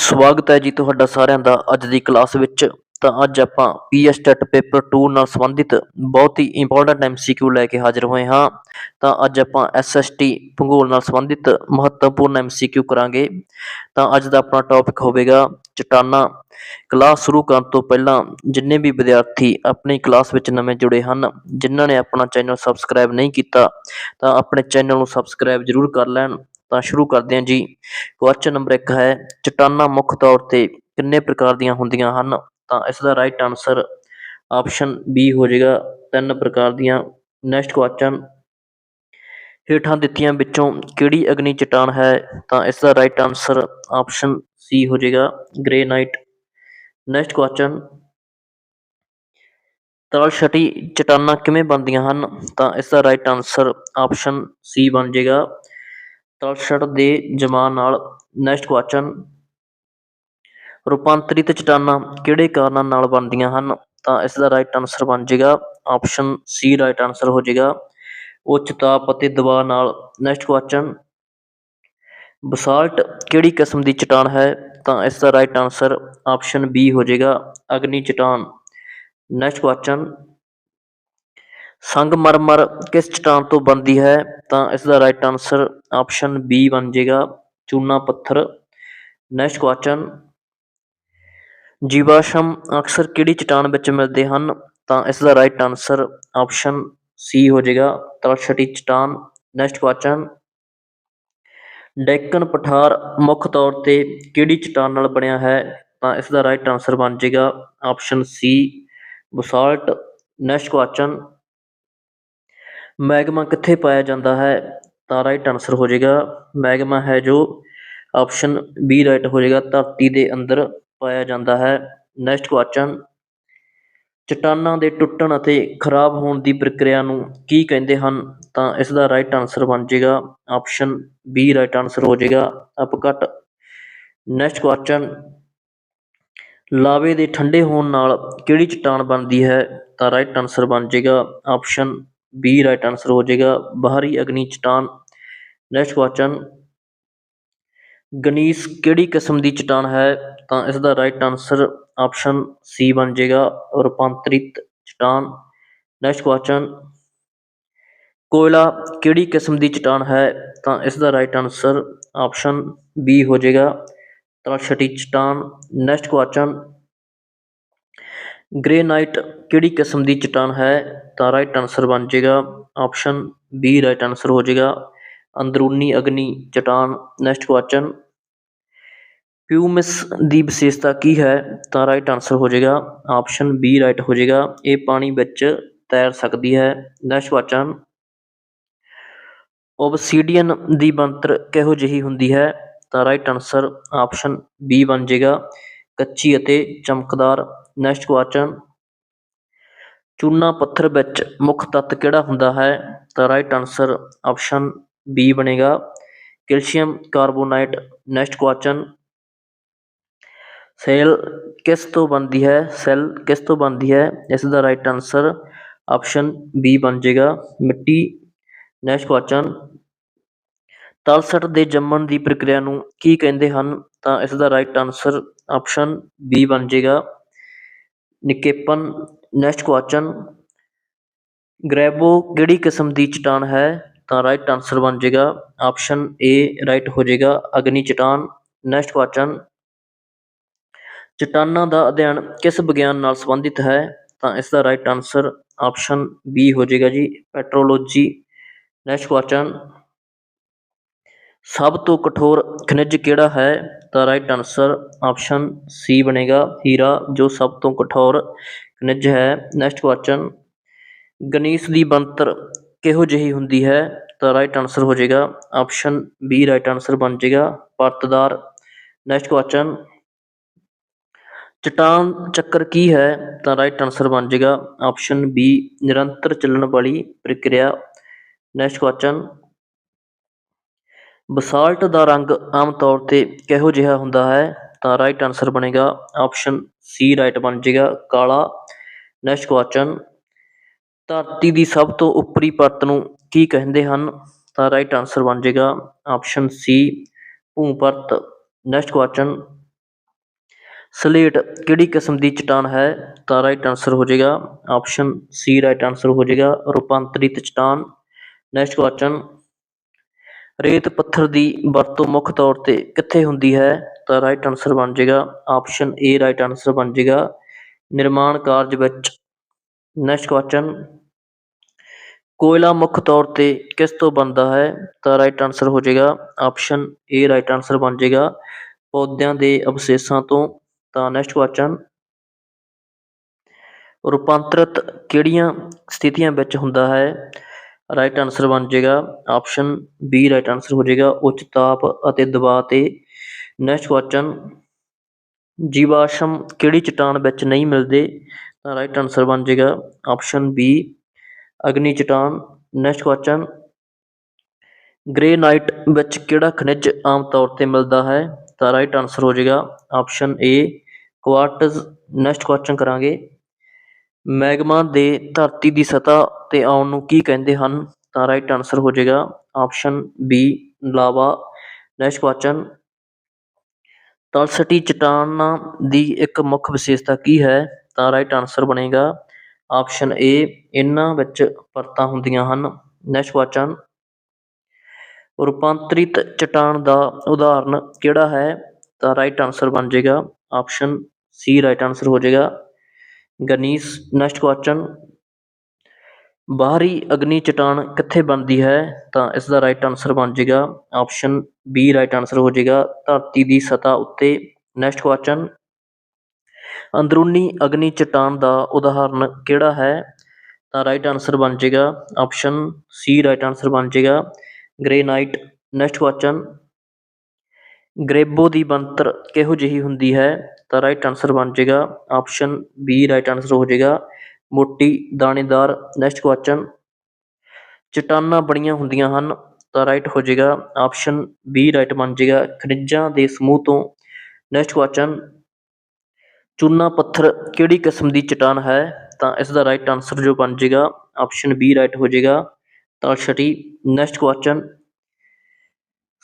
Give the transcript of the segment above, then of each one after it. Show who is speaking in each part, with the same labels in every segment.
Speaker 1: ਸਵਾਗਤ ਹੈ ਜੀ ਤੁਹਾਡਾ ਸਾਰਿਆਂ ਦਾ ਅੱਜ ਦੀ ਕਲਾਸ ਵਿੱਚ। ਤਾਂ ਅੱਜ ਆਪਾਂ ਪੀਐਸਟੈਟ ਪੇਪਰ 2 ਨਾਲ ਸੰਬੰਧਿਤ ਬਹੁਤ ਹੀ ਇੰਪੋਰਟੈਂਟ ਐਮਸੀਕਿਊ ਲੈ ਕੇ ਹਾਜ਼ਰ ਹੋਏ ਹਾਂ। ਤਾਂ ਅੱਜ ਆਪਾਂ ਐਸਐਸਟੀ ਭੂਗੋਲ ਨਾਲ ਸੰਬੰਧਿਤ ਮਹੱਤਵਪੂਰਨ ਐਮਸੀਕਿਊ ਕਰਾਂਗੇ। ਤਾਂ ਅੱਜ ਦਾ ਆਪਣਾ ਟੌਪਿਕ ਹੋਵੇਗਾ ਚਟਾਨਾਂ। ਕਲਾਸ ਸ਼ੁਰੂ ਕਰਨ ਤੋਂ ਪਹਿਲਾਂ ਜਿੰਨੇ ਵੀ ਵਿਦਿਆਰਥੀ ਆਪਣੀ ਕਲਾਸ ਵਿੱਚ ਨਵੇਂ ਜੁੜੇ ਹਨ, ਜਿਨ੍ਹਾਂ ਨੇ ਆਪਣਾ ਚੈਨਲ ਸਬਸਕ੍ਰਾਈਬ ਨਹੀਂ ਕੀਤਾ, ਤਾਂ ਆਪਣੇ ਚੈਨਲ ਨੂੰ ਸਬਸਕ੍ਰਾਈਬ ਜ਼ਰੂਰ ਕਰ ਲੈਣ। ਤਾਂ ਸ਼ੁਰੂ ਕਰਦੇ ਹਾਂ ਜੀ। ਕੁਐਸਚਨ ਨੰਬਰ 1 ਹੈ, ਚਟਾਨਾਂ ਮੁੱਖ ਤੌਰ ਤੇ ਕਿੰਨੇ ਪ੍ਰਕਾਰ ਦੀਆਂ ਹੁੰਦੀਆਂ ਹਨ? ਤਾਂ ਇਸ ਦਾ ਰਾਈਟ ਆਨਸਰ ਆਪਸ਼ਨ ਬੀ ਹੋ ਜਾਏਗਾ। ਤਿੰਨ ਪ੍ਰਕਾਰ ਦੀਆਂ। ਨੈਕਸਟ ਕੁਐਸਚਨ ਹੇਠਾਂ ਦਿੱਤੀਆਂ ਵਿੱਚੋਂ ਕਿਹੜੀ ਅਗਨੀ ਚਟਾਨ ਹੈ? ਤਾਂ ਇਸ ਦਾ ਰਾਈਟ ਆਨਸਰ ਆਪਸ਼ਨ ਸੀ ਹੋ ਜਾਏਗਾ ਗ੍ਰੇਨਾਈਟ ਨੈਕਸਟ ਕੁਐਸਚਨ ਤਲਛਟੀ ਚਟਾਨਾਂ ਕਿਵੇਂ ਬਣਦੀਆਂ ਹਨ? ਤਾਂ ਇਸ ਦਾ ਰਾਈਟ ਆਨਸਰ ਆਪਸ਼ਨ ਸੀ ਬਣ ਜਾਏਗਾ। ਤਲਛਟ ਦੇ ਜਮਾਂ ਨਾਲ ਨੈਕਸਟ ਕੁਐਸਚਨ ਰੂਪਾਂਤਰਿਤ ਚਟਾਨਾਂ ਕਿਹੜੇ ਕਾਰਨਾਂ ਨਾਲ ਬਣਦੀਆਂ ਹਨ? ਤਾਂ ਇਸ ਦਾ ਰਾਈਟ ਆਨਸਰ ਬਣ ਜਾਏਗਾ ਆਪਸ਼ਨ ਸੀ ਰਾਈਟ ਆਨਸਰ ਹੋ ਜਾਏਗਾ ਉੱਚ ਤਾਪ ਅਤੇ ਦਬਾਅ ਨਾਲ ਨੈਕਸਟ ਕੁਐਸਚਨ ਬਸਾਲਟ ਕਿਹੜੀ ਕਿਸਮ ਦੀ ਚਟਾਨ ਹੈ? ਤਾਂ ਇਸ ਦਾ ਰਾਈਟ ਆਨਸਰ ਆਪਸ਼ਨ ਬੀ ਹੋ ਜਾਏਗਾ ਅਗਨੀ ਚਟਾਨ। ਨੈਕਸਟ ਕੁਐਸਚਨ ਸੰਗਮਰਮਰ ਕਿਸ ਚਟਾਨ ਤੋਂ ਬਣਦੀ ਹੈ? ਤਾਂ ਇਸ ਦਾ ਰਾਈਟ ਆਨਸਰ ਆਪਸ਼ਨ ਬੀ ਬਣ ਜਾਏਗਾ। ਚੂਨਾ ਪੱਥਰ। ਨੈਕਸਟ ਕੁਐਸਚਨ ਜੀਵਾਸ਼ਮ ਅਕਸਰ ਕਿਹੜੀ ਚਟਾਨ ਵਿੱਚ ਮਿਲਦੇ ਹਨ? ਤਾਂ ਇਸ ਦਾ ਰਾਈਟ ਆਨਸਰ ਆਪਸ਼ਨ ਸੀ ਹੋ ਜਾਏਗਾ। ਤਲਛਟੀ ਚਟਾਨ। ਨੈਕਸਟ ਕੁਐਸਚਨ ਡੈਕਨ ਪਠਾਰ ਮੁੱਖ ਤੌਰ ਤੇ ਕਿਹੜੀ ਚਟਾਨ ਨਾਲ ਬਣਿਆ ਹੈ? ਤਾਂ ਇਸ ਦਾ ਰਾਈਟ ਆਨਸਰ ਬਣ ਜਾਏਗਾ। Option C basalt. Next question magma ਕਿੱਥੇ ਪਾਇਆ ਜਾਂਦਾ ਹੈ, ਤਾਂ ਰਾਈਟ ਆਨਸਰ ਹੋ ਜਾਏਗਾ ਮੈਗਮਾ ਹੈ ਜੋ ਆਪਸ਼ਨ ਬੀ ਰਾਈਟ ਹੋ ਜਾਏਗਾ, ਧਰਤੀ ਦੇ ਅੰਦਰ ਪਾਇਆ ਜਾਂਦਾ ਹੈ। ਨੈਕਸਟ ਕੁਐਸਚਨ ਚਟਾਨਾਂ ਦੇ ਟੁੱਟਣ ਅਤੇ ਖਰਾਬ ਹੋਣ ਦੀ ਪ੍ਰਕਿਰਿਆ ਨੂੰ ਕੀ ਕਹਿੰਦੇ ਹਨ? ਤਾਂ ਇਸ ਦਾ ਰਾਈਟ ਆਨਸਰ ਬਣ ਜਾਏਗਾ ਆਪਸ਼ਨ ਬੀ ਰਾਈਟ ਆਨਸਰ ਹੋ ਜਾਏਗਾ ਅਪਕਟ ਨੈਕਸਟ ਕੁਐਸਚਨ ਲਾਵੇ ਦੇ ਠੰਡੇ ਹੋਣ ਨਾਲ ਕਿਹੜੀ ਚਟਾਨ ਬਣਦੀ ਹੈ? ਤਾਂ ਰਾਈਟ ਆਨਸਰ ਬਣ ਜਾਏਗਾ ਆਪਸ਼ਨ ਬੀ ਰਾਈਟ ਆਨਸਰ ਹੋ ਜਾਏਗਾ। ਬਾਹਰੀ ਅਗਨੀ ਚਟਾਨ। ਨੈਕਸਟ ਕੁਐਸਚਨ ਗਨੀਸ ਕਿਹੜੀ ਕਿਸਮ ਦੀ ਚਟਾਨ ਹੈ? ਤਾਂ ਇਸ ਦਾ ਰਾਈਟ ਆਨਸਰ ਆਪਸ਼ਨ ਸੀ ਬਣ ਜਾਏਗਾ। ਰੂਪਾਂਤਰਿਤ ਚਟਾਨ। ਨੈਕਸਟ ਕੁਐਸਚਨ ਕੋਇਲਾ ਕਿਹੜੀ ਕਿਸਮ ਦੀ ਚਟਾਨ ਹੈ? ਤਾਂ ਇਸ ਦਾ ਰਾਈਟ ਆਨਸਰ ਆਪਸ਼ਨ ਬੀ ਹੋ ਜਾਏਗਾ। ਤਲਛਟੀ ਚਟਾਨ। ਨੈਕਸਟ ਕੁਐਸਚਨ ਗ੍ਰੇਨਾਈਟ ਕਿਹੜੀ ਕਿਸਮ ਦੀ ਚਟਾਨ ਹੈ? ਤਾਂ ਰਾਈਟ ਆਨਸਰ ਬਣ ਜਾਏਗਾ ਆਪਸ਼ਨ ਬੀ ਰਾਈਟ ਆਨਸਰ ਹੋ ਜਾਏਗਾ ਅੰਦਰੂਨੀ ਅਗਨੀ ਚਟਾਨ। ਨੈਕਸਟ ਕੁਐਸਚਨ ਪਿਊਮਿਸ ਦੀ ਵਿਸ਼ੇਸ਼ਤਾ ਕੀ ਹੈ? ਤਾਂ ਰਾਈਟ ਆਨਸਰ ਹੋ ਜਾਏਗਾ ਆਪਸ਼ਨ ਬੀ ਰਾਈਟ ਹੋ ਜਾਏਗਾ। ਇਹ ਪਾਣੀ ਵਿੱਚ ਤੈਰ ਸਕਦੀ ਹੈ। ਨੈਕਸਟ ਕੁਐਸਚਨ ਓਬਸੀਡੀਅਨ ਦੀ ਬਣਤਰ ਕਿਹੋ ਜਿਹੀ ਹੁੰਦੀ ਹੈ? ਤਾਂ ਰਾਈਟ ਆਨਸਰ ਆਪਸ਼ਨ ਬੀ ਬਣ ਜਾਏਗਾ। ਕੱਚੀ ਅਤੇ ਚਮਕਦਾਰ ਨੈਕਸਟ ਕੁਐਸਚਨ ਚੂਨਾ ਪੱਥਰ ਵਿੱਚ ਮੁੱਖ ਤੱਤ ਕਿਹੜਾ ਹੁੰਦਾ ਹੈ? ਤਾਂ ਰਾਈਟ ਆਨਸਰ ਆਪਸ਼ਨ ਬੀ ਬਣੇਗਾ। ਕੈਲਸ਼ੀਅਮ ਕਾਰਬੋਨਾਈਟ ਨੈਕਸਟ ਕੁਐਸਚਨ ਸੈਲ ਕਿਸ ਤੋਂ ਬਣਦੀ ਹੈ? ਸੈਲ ਕਿਸ ਤੋਂ ਬਣਦੀ ਹੈ? ਇਸ ਦਾ ਰਾਈਟ ਆਨਸਰ ਆਪਸ਼ਨ ਬੀ ਬਣ ਜਾਏਗਾ। ਮਿੱਟੀ ਨੈਕਸਟ ਕੁਐਸਚਨ ਤਲਸਟ ਦੇ ਜੰਮਣ ਦੀ ਪ੍ਰਕਿਰਿਆ ਨੂੰ ਕੀ ਕਹਿੰਦੇ ਹਨ? ਤਾਂ ਇਸ ਦਾ ਰਾਈਟ ਆਨਸਰ ਆਪਸ਼ਨ ਬੀ ਬਣ ਜਾਏਗਾ ਨਿਕੇਪਨ, ਨੈਕਸਟ ਕੁਐਸਚਨ। ਗ੍ਰੈਬੋ ਕਿਹੜੀ ਕਿਸਮ ਦੀ ਚਟਾਨ ਹੈ? ਤਾਂ ਰਾਈਟ ਆਨਸਰ ਬਣ ਜਾਏਗਾ ਆਪਸ਼ਨ ਏ ਰਾਈਟ ਹੋ ਜਾਏਗਾ ਅਗਨੀ ਚਟਾਨ। Next question. ਚਟਾਨਾਂ ਦਾ ਅਧਿਐਨ ਕਿਸ ਵਿਗਿਆਨ ਨਾਲ ਸੰਬੰਧਿਤ ਹੈ? ਤਾਂ ਇਸ ਦਾ ਰਾਈਟ ਆਨਸਰ ਆਪਸ਼ਨ ਬੀ ਹੋ ਜਾਏਗਾ ਜੀ, ਪੈਟਰੋਲੋਜੀ। Next question. ਸਭ ਤੋਂ ਕਠੋਰ ਖਣਿਜ ਕਿਹੜਾ ਹੈ? ਤਾਂ ਰਾਈਟ ਆਨਸਰ ਆਪਸ਼ਨ ਸੀ ਬਣੇਗਾ, ਹੀਰਾ, ਜੋ ਸਭ ਤੋਂ ਕਠੋਰ ਖਣਿਜ ਹੈ। ਨੈਕਸਟ ਕੁਐਸਚਨ ਗਨੀਸ ਦੀ ਬਣਤਰ ਕਿਹੋ ਜਿਹੀ ਹੁੰਦੀ ਹੈ? ਤਾਂ ਰਾਈਟ ਆਨਸਰ ਹੋ ਜਾਏਗਾ ਆਪਸ਼ਨ ਬੀ ਰਾਈਟ ਆਨਸਰ ਬਣ ਜਾਏਗਾ, ਪਰਤਦਾਰ। ਨੈਕਸਟ ਕੁਐਸਚਨ ਚਟਾਨ ਚੱਕਰ ਕੀ ਹੈ? ਤਾਂ ਰਾਈਟ ਆਨਸਰ ਬਣ ਜਾਏਗਾ ਆਪਸ਼ਨ ਬੀ ਨਿਰੰਤਰ ਚੱਲਣ ਵਾਲੀ ਪ੍ਰਕਿਰਿਆ। ਨੈਕਸਟ ਕੁਐਸਚਨ ਬਸਾਲਟ ਦਾ ਰੰਗ ਆਮ ਤੌਰ ਤੇ ਕਿਹੋ ਜਿਹਾ ਹੁੰਦਾ ਹੈ? ਤਾਂ ਰਾਈਟ ਆਨਸਰ ਬਣੇਗਾ ਆਪਸ਼ਨ ਸੀ ਰਾਈਟ ਬਣ ਜਾਏਗਾ ਕਾਲਾ ਨੈਕਸਟ ਕੁਐਸਚਨ ਧਰਤੀ ਦੀ ਸਭ ਤੋਂ ਉੱਪਰੀ ਪਰਤ ਨੂੰ ਕੀ ਕਹਿੰਦੇ ਹਨ? ਤਾਂ ਰਾਈਟ ਆਨਸਰ ਬਣ ਜਾਏਗਾ ਆਪਸ਼ਨ ਸੀ ਭੂ ਪਰਤ. ਨੈਕਸਟ ਕੁਐਸਚਨ ਸਲੇਟ ਕਿਹੜੀ ਕਿਸਮ ਦੀ ਚਟਾਨ ਹੈ? ਤਾਂ ਰਾਈਟ ਆਨਸਰ ਹੋ ਜਾਏਗਾ ਆਪਸ਼ਨ ਸੀ ਰਾਈਟ ਆਨਸਰ ਹੋ ਜਾਏਗਾ ਰੂਪਾਂਤਰਿਤ ਚਟਾਨ. ਨੈਕਸਟ ਕੁਐਸਚਨ ਰੇਤ ਪੱਥਰ ਦੀ ਵਰਤੋਂ ਮੁੱਖ ਤੌਰ ਤੇ ਕਿੱਥੇ ਹੁੰਦੀ ਹੈ? ਤਾਂ ਰਾਈਟ ਆਨਸਰ ਬਣ ਜਾਏਗਾ। ਆਪਸ਼ਨ ਏ ਰਾਈਟ ਆਨਸਰ ਬਣ ਜਾਏਗਾ। ਨਿਰਮਾਣ ਕਾਰਜ ਵਿੱਚ ਨੈਕਸਟ ਕੁਐਸਚਨ ਕੋਇਲਾ ਮੁੱਖ ਤੌਰ ਤੇ ਕਿਸ ਤੋਂ ਬਣਦਾ ਹੈ? ਤਾਂ ਰਾਈਟ ਆਨਸਰ ਹੋ ਜਾਏਗਾ। ਆਪਸ਼ਨ ਏ ਰਾਈਟ ਆਨਸਰ ਬਣ ਜਾਏਗਾ। ਪੌਦਿਆਂ ਦੇ ਅਵਸ਼ੇਸ਼ਾਂ ਤੋਂ। ਤਾਂ ਨੈਕਸਟ ਕੁਐਸਚਨ ਰੂਪਾਂਤਰਿਤ ਕਿਹੜੀਆਂ ਸਥਿਤੀਆਂ ਵਿੱਚ ਹੁੰਦਾ ਹੈ? ਰਾਈਟ ਆਨਸਰ ਬਣ ਜਾਏਗਾ। ਆਪਸ਼ਨ ਬੀ ਰਾਈਟ ਆਨਸਰ ਹੋ ਜਾਏਗਾ। ਉੱਚ ਤਾਪ ਅਤੇ ਦਬਾਅ ਤੇ ਨੈਕਸਟ ਕੁਐਸਚਨ ਜੀਵਾਸ਼ਮ ਕਿਹੜੀ ਚਟਾਨ ਵਿੱਚ ਨਹੀਂ ਮਿਲਦੇ? ਤਾਂ ਰਾਈਟ ਆਨਸਰ ਬਣ ਜਾਏਗਾ। ਆਪਸ਼ਨ ਬੀ ਅਗਨੀ ਚਟਾਨ। ਨੈਕਸਟ ਕੁਐਸਚਨ ਗ੍ਰੇਨਾਈਟ ਵਿੱਚ ਕਿਹੜਾ ਖਣਿਜ ਆਮ ਤੌਰ ਤੇ ਮਿਲਦਾ ਹੈ? ਤਾਂ ਰਾਈਟ ਆਨਸਰ ਹੋ ਜਾਏਗਾ। Option A quartz next question ਕਰਾਂਗੇ। ਮੈਗਮਾ ਦੇ ਧਰਤੀ ਦੀ ਸਤ੍ਹਾ ਤੇ ਆਉਣ ਨੂੰ ਕੀ ਕਹਿੰਦੇ ਹਨ? ਤਾਂ ਰਾਈਟ ਆਨਸਰ ਹੋ ਜਾਏਗਾ option B lava next question ਤਲਸਟੀ ਚਟਾਨਾਂ ਦੀ ਇੱਕ ਮੁੱਖ ਵਿਸ਼ੇਸ਼ਤਾ ਕੀ ਹੈ? ਤਾਂ ਰਾਈਟ ਆਨਸਰ ਬਣੇਗਾ ਆਪਸ਼ਨ ਏ ਇਹਨਾਂ ਵਿੱਚ ਪਰਤਾਂ ਹੁੰਦੀਆਂ ਹਨ। ਨੈਕਸਟ ਕੁਐਸਚਨ ਰੂਪਾਂਤਰਿਤ ਚਟਾਨ ਦਾ ਉਦਾਹਰਨ ਕਿਹੜਾ ਹੈ? ਤਾਂ ਰਾਈਟ ਆਨਸਰ ਬਣ ਜਾਏਗਾ ਆਪਸ਼ਨ ਸੀ ਰਾਈਟ ਆਨਸਰ ਹੋ ਜਾਏਗਾ ਗਨੀਸ ਨੈਕਸਟ ਕੁਐਸਚਨ ਬਾਹਰੀ ਅਗਨੀ ਚਟਾਨ ਕਿੱਥੇ ਬਣਦੀ ਹੈ? ਤਾਂ ਇਸ ਦਾ ਰਾਈਟ ਆਨਸਰ ਬਣ ਜਾਏਗਾ ਆਪਸ਼ਨ ਬੀ ਰਾਈਟ ਆਨਸਰ ਹੋ ਜਾਏਗਾ ਧਰਤੀ ਦੀ ਸਤ੍ਹਾ ਉੱਤੇ ਨੈਕਸਟ ਕੁਐਸਚਨ ਅੰਦਰੂਨੀ ਅਗਨੀ ਚਟਾਨ ਦਾ ਉਦਾਹਰਨ ਕਿਹੜਾ ਹੈ? ਤਾਂ ਰਾਈਟ ਆਨਸਰ ਬਣ ਜਾਏਗਾ ਆਪਸ਼ਨ ਸੀ ਰਾਈਟ ਆਨਸਰ ਬਣ ਜਾਏਗਾ ਗ੍ਰੇਨਾਈਟ ਨੈਕਸਟ ਕੁਐਸਚਨ ਗ੍ਰੇਬੋ ਦੀ ਬਣਤਰ ਕਿਹੋ ਜਿਹੀ ਹੁੰਦੀ ਹੈ? ਤਾਂ ਰਾਈਟ ਆਨਸਰ ਬਣ ਜਾਏਗਾ। ਆਪਸ਼ਨ ਬੀ ਰਾਈਟ ਆਨਸਰ ਹੋ ਜਾਏਗਾ। ਮੋਟੀ, ਦਾਣੇਦਾਰ ਨੈਕਸਟ ਕੁਐਸਚਨ ਚਟਾਨਾਂ ਬਣੀਆਂ ਹੁੰਦੀਆਂ ਹਨ, ਤਾਂ ਰਾਈਟ ਹੋ ਜਾਏਗਾ। ਆਪਸ਼ਨ ਬੀ ਰਾਈਟ ਬਣ ਜਾਏਗਾ। ਖਣਿਜਾਂ ਦੇ ਸਮੂਹ ਤੋਂ ਨੈਕਸਟ ਕੁਐਸਚਨ ਚੂਨਾ ਪੱਥਰ ਕਿਹੜੀ ਕਿਸਮ ਦੀ ਚਟਾਨ ਹੈ? ਤਾਂ ਇਸ ਦਾ ਰਾਈਟ ਆਨਸਰ ਜੋ ਬਣ ਜਾਏਗਾ ਆਪਸ਼ਨ ਬੀ ਰਾਈਟ ਹੋ ਜਾਏਗਾ। ਤਾਂ ਛਟੀ ਨੈਕਸਟ ਕੁਐਸਚਨ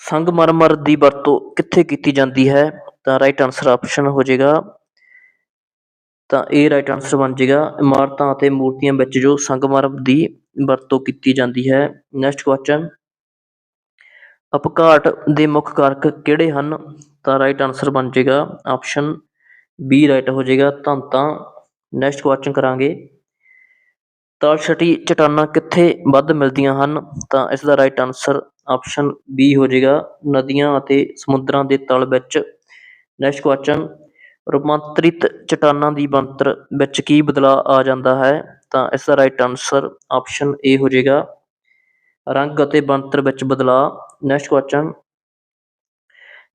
Speaker 1: ਸੰਗਮਰਮਰ ਦੀ ਵਰਤੋਂ ਕਿੱਥੇ ਕੀਤੀ ਜਾਂਦੀ ਹੈ? ਤਾਂ ਰਾਈਟ ਆਨਸਰ ਆਪਸ਼ਨ ਹੋ ਜਾਏਗਾ। ਤਾਂ ਇਹ ਰਾਈਟ ਆਨਸਰ ਬਣ ਜਾਏਗਾ। ਇਮਾਰਤਾਂ ਅਤੇ ਮੂਰਤੀਆਂ ਵਿੱਚ ਜੋ ਸੰਗਮਰਮਰ ਦੀ ਵਰਤੋਂ ਕੀਤੀ ਜਾਂਦੀ ਹੈ। ਨੈਕਸਟ ਕੁਐਸਚਨ ਅਪਘਾਟ ਦੇ ਮੁੱਖ ਕਾਰਕ ਕਿਹੜੇ ਹਨ? ਤਾਂ ਰਾਈਟ ਆਨਸਰ ਬਣ ਜਾਏਗਾ। ਆਪਸ਼ਨ ਬੀ ਰਾਈਟ ਹੋ ਜਾਏਗਾ। ਧੰਤਾਂ ਨੈਕਸਟ ਕੁਐਸਚਨ ਕਰਾਂਗੇ। ਤਲਛਟੀ ਚਟਾਨਾਂ ਕਿੱਥੇ ਵੱਧ ਮਿਲਦੀਆਂ ਹਨ? ਤਾਂ ਇਸ ਦਾ ਰਾਈਟ ਆਨਸਰ ਆਪਸ਼ਨ ਬੀ ਹੋ ਜਾਏਗਾ। ਨਦੀਆਂ ਅਤੇ ਸਮੁੰਦਰਾਂ ਦੇ ਤਲ ਵਿੱਚ ਨੈਕਸਟ ਕੁਐਸਚਨ ਰੂਪਾਂਤਰਿਤ ਚਟਾਨਾਂ ਦੀ ਬਣਤਰ ਵਿੱਚ ਕੀ ਬਦਲਾਅ ਆ ਜਾਂਦਾ ਹੈ? ਤਾਂ ਇਸ ਦਾ ਰਾਈਟ ਆਨਸਰ ਆਪਸ਼ਨ ਏ ਹੋ ਜਾਏਗਾ। ਰੰਗ ਅਤੇ ਬਣਤਰ ਵਿੱਚ ਬਦਲਾਅ। ਨੈਕਸਟ ਕੁਐਸਚਨ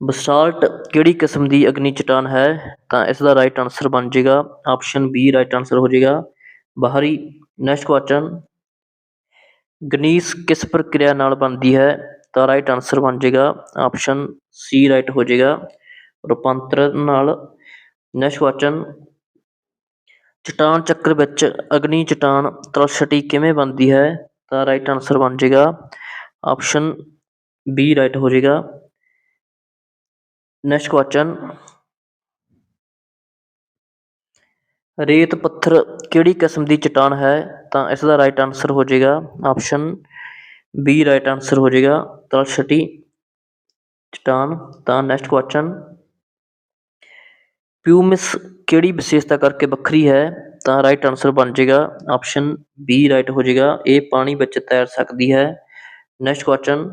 Speaker 1: ਬਸਾਲਟ ਕਿਹੜੀ ਕਿਸਮ ਦੀ ਅਗਨੀ ਚਟਾਨ ਹੈ? ਤਾਂ ਇਸ ਦਾ ਰਾਈਟ ਆਨਸਰ ਬਣ ਜਾਏਗਾ। ਆਪਸ਼ਨ ਬੀ ਰਾਈਟ ਆਨਸਰ ਹੋ ਜਾਏਗਾ। ਬਾਹਰੀ। ਨੈਕਸਟ ਕੁਐਸਚਨ ਗਨੀਸ ਕਿਸ ਪ੍ਰਕਿਰਿਆ ਨਾਲ ਬਣਦੀ ਹੈ? ਤਾਂ ਰਾਈਟ ਆਨਸਰ ਬਣ ਜਾਏਗਾ। ਆਪਸ਼ਨ ਸੀ ਰਾਈਟ ਹੋ ਜਾਏਗਾ। ਰੂਪਾਂਤਰਨ ਨਾਲ ਨੈਕਸਟ ਕੁਐਸਚਨ ਚਟਾਨ ਚੱਕਰ ਵਿੱਚ ਅਗਨੀ ਚਟਾਨ ਤਲਛਟੀ ਕਿਵੇਂ ਬਣਦੀ ਹੈ ਤਾਂ ਰਾਈਟ ਆਨਸਰ ਬਣ ਜਾਏਗਾ। ਆਪਸ਼ਨ ਬੀ ਰਾਈਟ ਹੋ ਜਾਏਗਾ। ਨੈਕਸਟ ਕੁਐਸਚਨ ਰੇਤ ਪੱਥਰ ਕਿਹੜੀ ਕਿਸਮ ਦੀ ਚਟਾਨ ਹੈ ਤਾਂ ਇਸ ਦਾ ਰਾਈਟ ਆਨਸਰ ਹੋ ਜਾਏਗਾ। ਆਪਸ਼ਨ ਬੀ ਰਾਈਟ ਆਨਸਰ ਹੋ ਜਾਏਗਾ। ਤਲਛਟੀ ਚਟਾਨ ਤਾਂ ਨੈਕਸਟ ਕੁਐਸਚਨ ਪਿਊਮਿਸ ਕਿਹੜੀ ਵਿਸ਼ੇਸ਼ਤਾ ਕਰਕੇ ਵੱਖਰੀ ਹੈ, ਤਾਂ ਰਾਈਟ ਆਨਸਰ ਬਣ ਜਾਏਗਾ ਆਪਸ਼ਨ ਬੀ ਰਾਈਟ ਹੋ ਜਾਏਗਾ, ਇਹ ਪਾਣੀ ਵਿੱਚ ਤੈਰ ਸਕਦੀ ਹੈ। ਨੈਕਸਟ ਕੁਐਸਚਨ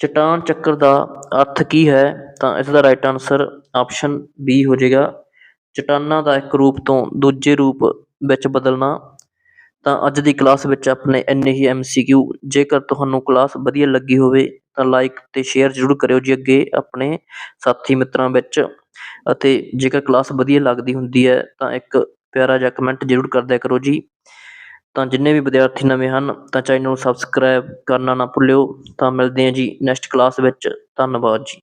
Speaker 1: ਚਟਾਨ ਚੱਕਰ ਦਾ ਅਰਥ ਕੀ ਹੈ, ਤਾਂ ਇਸ ਦਾ ਰਾਈਟ ਆਨਸਰ ਆਪਸ਼ਨ ਬੀ ਹੋ ਜਾਏਗਾ। ਚਟਾਨਾਂ ਦਾ ਇੱਕ ਰੂਪ ਤੋਂ ਦੂਜੇ ਰੂਪ ਵਿੱਚ ਬਦਲਣਾ, ਤਾਂ ਅੱਜ ਦੀ ਕਲਾਸ ਵਿੱਚ ਆਪਣੇ ਇੰਨੇ ਹੀ ਐਮਸੀਕਿਊ ਜੇਕਰ ਤੁਹਾਨੂੰ ਕਲਾਸ ਵਧੀਆ ਲੱਗੀ ਹੋਵੇ ਤਾਂ ਲਾਈਕ ਤੇ ਸ਼ੇਅਰ ਜ਼ਰੂਰ ਕਰਿਓ ਜੀ ਅੱਗੇ ਆਪਣੇ ਸਾਥੀ ਮਿੱਤਰਾਂ ਵਿੱਚ। ਅਤੇ ਜੇਕਰ ਕਲਾਸ ਵਧੀਆ ਲੱਗਦੀ ਹੁੰਦੀ ਹੈ, ਤਾਂ ਇੱਕ ਪਿਆਰਾ ਜਿਹਾ ਕਮੈਂਟ ਜ਼ਰੂਰ ਕਰ ਦਿਆ ਕਰੋ ਜੀ। ਤਾਂ ਜਿੰਨੇ ਵੀ ਵਿਦਿਆਰਥੀ ਨਵੇਂ ਹਨ, ਤਾਂ ਚੈਨਲ ਨੂੰ ਸਬਸਕ੍ਰਾਈਬ ਕਰਨਾ ਨਾ ਭੁੱਲਿਓ। ਤਾਂ ਮਿਲਦੇ ਹਾਂ ਜੀ ਨੈਕਸਟ ਕਲਾਸ ਵਿੱਚ। ਧੰਨਵਾਦ ਜੀ।